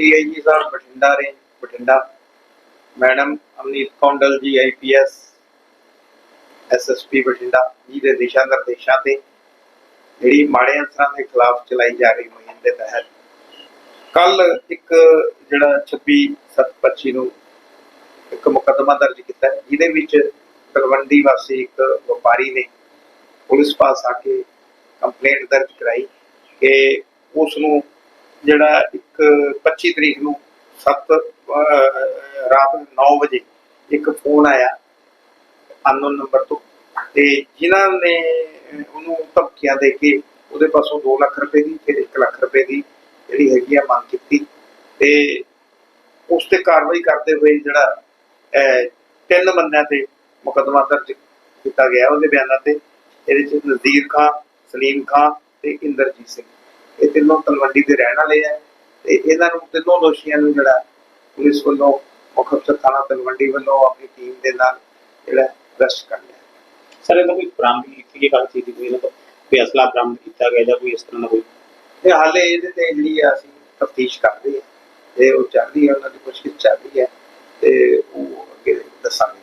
DIG ਸਾਹਿਬ, Bathinda range Bathinda. Madam Amneet Kondal ji IPS SSP Bathinda, ਜੀ ਦੇ ਦਿਸ਼ਾ ਨਿਰਦੇਸ਼ਾਂ ਤੇ ਜਿਹੜੀ ਮਾੜੇ ਅਨਸਰਾਂ ਦੇ ਖਿਲਾਫ ਚਲਾਈ ਜਾ ਰਹੀ ਮੁਹਿੰਮ ਦੇ ਤਹਿਤ। ਕੱਲ ਇੱਕ ਜਿਹੜਾ 26 725 ਨੂੰ ਇੱਕ ਮੁਕੱਦਮਾ ਦਰਜ ਕੀਤਾ ਜਿਹਦੇ ਵਿੱਚ ਤਲਵੰਡੀ ਵਾਸੀ ਇੱਕ ਵਪਾਰੀ ਨੇ ਪੁਲਿਸ ਪਾਸ ਆ ਕੇ ਕੰਪਲੇਂਟ ਦਰਜ ਕਰਾਈ ਕਿ ਉਸ ਨੂੰ ਜਿਹੜਾ ਇੱਕ 25 ਤਰੀਕ ਨੂੰ 7 ਰਾਤ 9 ਵਜੇ ਇੱਕ ਫੋਨ ਆਇਆ ਅਨਨੋਨ ਨੰਬਰ ਤੋਂ ਤੇ ਜਿਨ੍ਹਾਂ ਨੇ ਉਹਨੂੰ ਧਮਕੀਆਂ ਦੇ ਕੇ ਉਹਦੇ ਪਾਸੋਂ 2 ਲੱਖ ਰੁਪਏ ਦੀ ਫਿਰ 1 ਲੱਖ ਰੁਪਏ ਦੀ ਜਿਹੜੀ ਹੈਗੀ ਆ ਮੰਗ ਕੀਤੀ ਤੇ ਉਸ ਤੇ ਕਾਰਵਾਈ ਕਰਦੇ ਹੋਏ ਜਿਹੜਾ ਤਿੰਨ ਬੰਦਿਆਂ ਤੇ ਮੁਕੱਦਮਾ ਦਰਜ ਕੀਤਾ ਗਿਆ ਉਹਦੇ ਬਿਆਨਾਂ ਤੇ। ਇਹਦੇ ਚ ਨਜ਼ੀਰ ਖਾਨ ਸਲੀਮ ਖਾਨ ਤੇ ਇੰਦਰਜੀਤ ਸਿੰਘ। ਇਹ ਤਿੰਨੋਂ ਤਲਵੰਡੀ ਦੇ ਰਹਿਣ ਵਾਲੇ ਆ ਤੇ ਇਹਨਾਂ ਨੂੰ ਤਿੰਨੋਂ ਦੋਸ਼ੀਆਂ ਨੂੰ ਜਿਹੜਾ ਪੁਲਿਸ ਵੱਲੋਂ ਮੁੱਖ ਅਫਸਰ ਥਾਣਾ ਤਲਵੰਡੀ ਵੱਲੋਂ ਆਪਣੀ ਟੀਮ ਦੇ ਨਾਲ ਜਿਹੜਾ ਅਰੈਸਟ ਕਰ ਲਿਆ। ਸਰ ਇਹਨਾਂ ਕੋਈ ਬਰਾਮਦ ਕੀਤੀ ਗੱਲ ਕੀਤੀ ਕੋਈ ਇਹਨਾਂ ਤੋਂ ਕੋਈ ਅਸਲਾ ਬਰਾਮਦ ਕੀਤਾ ਗਿਆ ਜਾਂ ਕੋਈ ਇਸ ਤਰ੍ਹਾਂ ਦਾ ਕੋਈ ਤੇ ਹਾਲੇ ਇਹਦੇ ਤੇ ਜਿਹੜੀ ਆ ਅਸੀਂ ਤਫਤੀਸ਼ ਕਰਦੇ ਆ ਤੇ ਉਹ ਚੱਲ ਰਹੀ ਹੈ ਉਹਨਾਂ ਦੀ ਪੁੱਛਗਿੱਛ ਚੱਲ ਰਹੀ ਹੈ ਤੇ ਉਹ ਅੱਗੇ ਦੱਸਾਂਗੇ।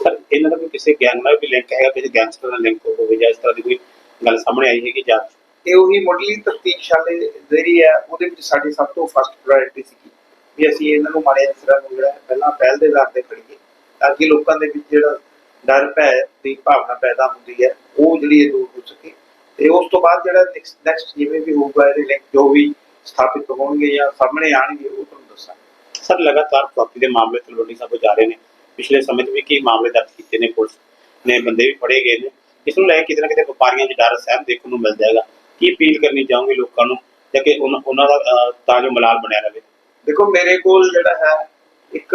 ਸਰ ਇਹਨਾਂ ਦਾ ਕੋਈ ਕਿਸੇ ਗਿਆਨ ਨਾਲ ਵੀ ਲਿੰਕ ਹੈਗਾ ਕਿਸੇ ਗੈਂਗਸਟਰ ਨਾਲ ਲਿੰਕ ਹੋਵੇ ਜਾਂ ਇਸ ਤਰ੍ਹਾਂ ਦੀ ਕੋਈ ਗੱਲ ਸਾਹਮਣੇ ਆਈ ਹੈ ਕਿ ਜਾਂ ਇਹ ਉਹੀ ਮੁੱਢਲੀ ਤਫਤੀਸ਼ ਵਾਲੇ ਜਿਹੜੀ ਹੈ, ਉਹਦੇ ਵਿੱਚ ਸਾਡੀ ਸਭ ਤੋਂ ਫਸਟ ਪ੍ਰਾਇੋਰਟੀ ਸੀ ਵੀ ਅਸੀਂ ਇਹਨਾਂ ਨੂੰ ਮਾੜੇ ਅਨਸਰਾਂ ਨੂੰ ਜਿਹੜਾ ਪਹਿਲਾਂ ਪਹਿਲ ਦੇ ਆਧਾਰ ਤੇ ਫੜੀਏ, ਤਾਂ ਕਿ ਲੋਕਾਂ ਦੇ ਵਿੱਚ ਜਿਹੜਾ ਡਰ ਭੈ ਦੀ ਭਾਵਨਾ ਪੈਦਾ ਹੁੰਦੀ ਹੈ, ਉਹ ਜਿਹੜੀ ਦੂਰ ਹੋ ਸਕੇ। ਤੇ ਉਸ ਤੋਂ ਬਾਅਦ ਜਿਹੜਾ ਨੈਕਸਟ ਜਿਵੇਂ ਵੀ ਹੋਊਗਾ ਇਹਦੇ ਲਿੰਕ ਜੋ ਵੀ ਸਥਾਪਿਤ ਹੋਣਗੇ ਜਾਂ ਸਾਹਮਣੇ ਆਣਗੇ, ਉਹ ਤੁਹਾਨੂੰ ਦੱਸਾਂਗੇ। ਸਰ, ਲਗਾਤਾਰ ਫਰੋਤੀ ਦੇ ਮਾਮਲੇ ਤਲਵੰਡੀ ਸਾਹਿਬ ਜਾ ਰਹੇ ਨੇ। ਪਿਛਲੇ ਸਮੇਂ 'ਚ ਵੀ ਕੀ ਮਾਮਲੇ ਦਰਜ ਕੀਤੇ ਨੇ, ਪੁਲਿਸ ਨੇ ਬੰਦੇ ਵੀ ਫੜੇ ਗਏ ਨੇ। ਇਸ ਨੂੰ ਲੈ ਕੇ ਕਿਤੇ ਨਾ ਕਿਤੇ ਵਪਾਰੀਆਂ 'ਚ ਡਰ ਸਹਿਮ ਦੇਖਣ ਨੂੰ ਮਿਲ ਜਾਏਗਾ। ਕੀ ਅਪੀਲ ਕਰਨੀ ਚਾਹੋਗੇ ਲੋਕਾਂ ਨੂੰ? ਜਾਂ ਕਿ ਉਹਨਾਂ ਦਾ ਤਾਂ ਜੋ ਮਲਾਲ ਬਣਿਆ ਰਹੇ? ਦੇਖੋ, ਮੇਰੇ ਕੋਲ ਜਿਹੜਾ ਹੈ, ਇੱਕ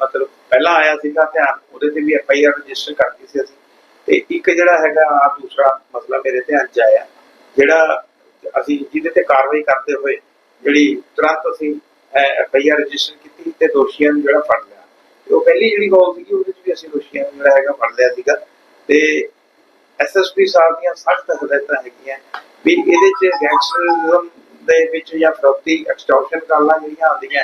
ਮਤਲਬ ਪਹਿਲਾਂ ਆਇਆ ਸੀਗਾ ਧਿਆਨ, ਉਹਦੇ ਤੇ ਵੀ ਐਫ ਆਈ ਆਰ ਰਜਿਸਟਰ ਕਰਤੀ ਸੀ ਅਸੀਂ। ਤੇ ਇੱਕ ਜਿਹੜਾ ਹੈਗਾ, ਆ ਦੂਸਰਾ ਮਸਲਾ ਮੇਰੇ ਧਿਆਨ ਚ ਆਇਆ, ਜਿਹੜਾ ਅਸੀਂ ਜਿਹਦੇ ਤੇ ਕਾਰਵਾਈ ਕਰਦੇ ਹੋਏ, ਜਿਹੜੀ ਤੁਰੰਤ ਅਸੀਂ ਐਫ ਆਈ ਆਰ ਰਜਿਸਟਰ ਕੀਤੀ ਤੇ ਦੋਸ਼ੀਆਂ ਨੂੰ ਜਿਹੜਾ ਫੜ ਲਿਆ। ਤੇ ਉਹ ਪਹਿਲੀ ਜਿਹੜੀ ਕਾਲ ਸੀਗੀ, ਉਹਦੇ ਚ ਵੀ ਅਸੀਂ ਦੋਸ਼ੀਆਂ ਨੂੰ ਜਿਹੜਾ ਹੈਗਾ ਫੜ ਲਿਆ ਸੀਗਾ। ਤੇ ਐਸਐਸਪੀ ਸਾਹਿਬ ਦੀਆਂ ਸਖਤ ਹਦਾਇਤਾਂ ਹੈਗੀਆਂ ਵੀ ਇਹਦੇ ਚ ਗੈਂਗਸਟਰਿਜ਼ਮ ਦੇ ਵਿੱਚ ਜਾਂ ਫਰੋਤੀ ਐਕਸਟੋਰਸ਼ਨ ਕਾਲਾਂ ਜਿਹੜੀਆਂ ਆਉਂਦੀਆਂ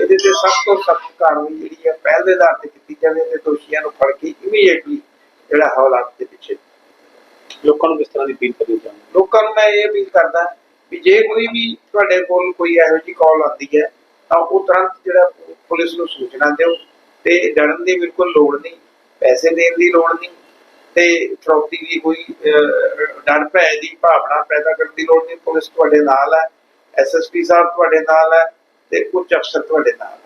ਇਹਦੇ ਤੇ ਸਭ ਤੋਂ ਸਖਤ ਕਾਰਵਾਈ ਜਿਹੜੀ ਹੈ ਪਹਿਲ ਦੇ ਆਧਾਰ ਤੇ ਕੀਤੀ ਜਾਵੇ ਤੇ ਦੋਸ਼ੀਆਂ ਨੂੰ ਫੜ ਕੇ ਇਮੀਡੀਏਟਲੀ ਜਿਹੜਾ ਹਵਾਲਾਤ ਦੇ ਪਿੱਛੇ। ਲੋਕਾਂ ਨੂੰ ਕਿਸ ਤਰ੍ਹਾਂ ਦੀ ਅਪੀਲ ਕਰਨੀ ਚਾਹੁੰਦੇ ਲੋਕਾਂ ਨੂੰ ਮੈਂ ਇਹ ਅਪੀਲ ਕਰਦਾ ਵੀ ਜੇ ਕੋਈ ਵੀ ਤੁਹਾਡੇ ਕੋਲ ਕੋਈ ਇਹੋ ਜਿਹੀ ਕਾਲ ਆਉਂਦੀ ਹੈ ਤਾਂ ਉਹ ਤੁਰੰਤ ਜਿਹੜਾ ਪੁਲਿਸ ਨੂੰ ਸੂਚਨਾ ਦਿਓ ਤੇ ਡਰਨ ਦੀ ਬਿਲਕੁਲ ਲੋੜ ਨਹੀਂ ਪੈਸੇ ਦੇਣ ਦੀ ਲੋੜ ਨਹੀਂ ਤੇ ਫਰੋਤੀ ਦੀ ਕੋਈ ਅਹ, ਡਰ ਭੈ ਦੀ ਭਾਵਨਾ ਪੈਦਾ ਕਰਨ ਦੀ ਲੋੜ ਨਹੀਂ ਪੁਲਿਸ ਤੁਹਾਡੇ ਨਾਲ ਹੈ ਐਸਐਸਪੀ ਸਾਹਿਬ ਤੁਹਾਡੇ ਨਾਲ ਹੈ ਤੇ ਉੱਚ ਅਫਸਰ ਤੁਹਾਡੇ ਨਾਲ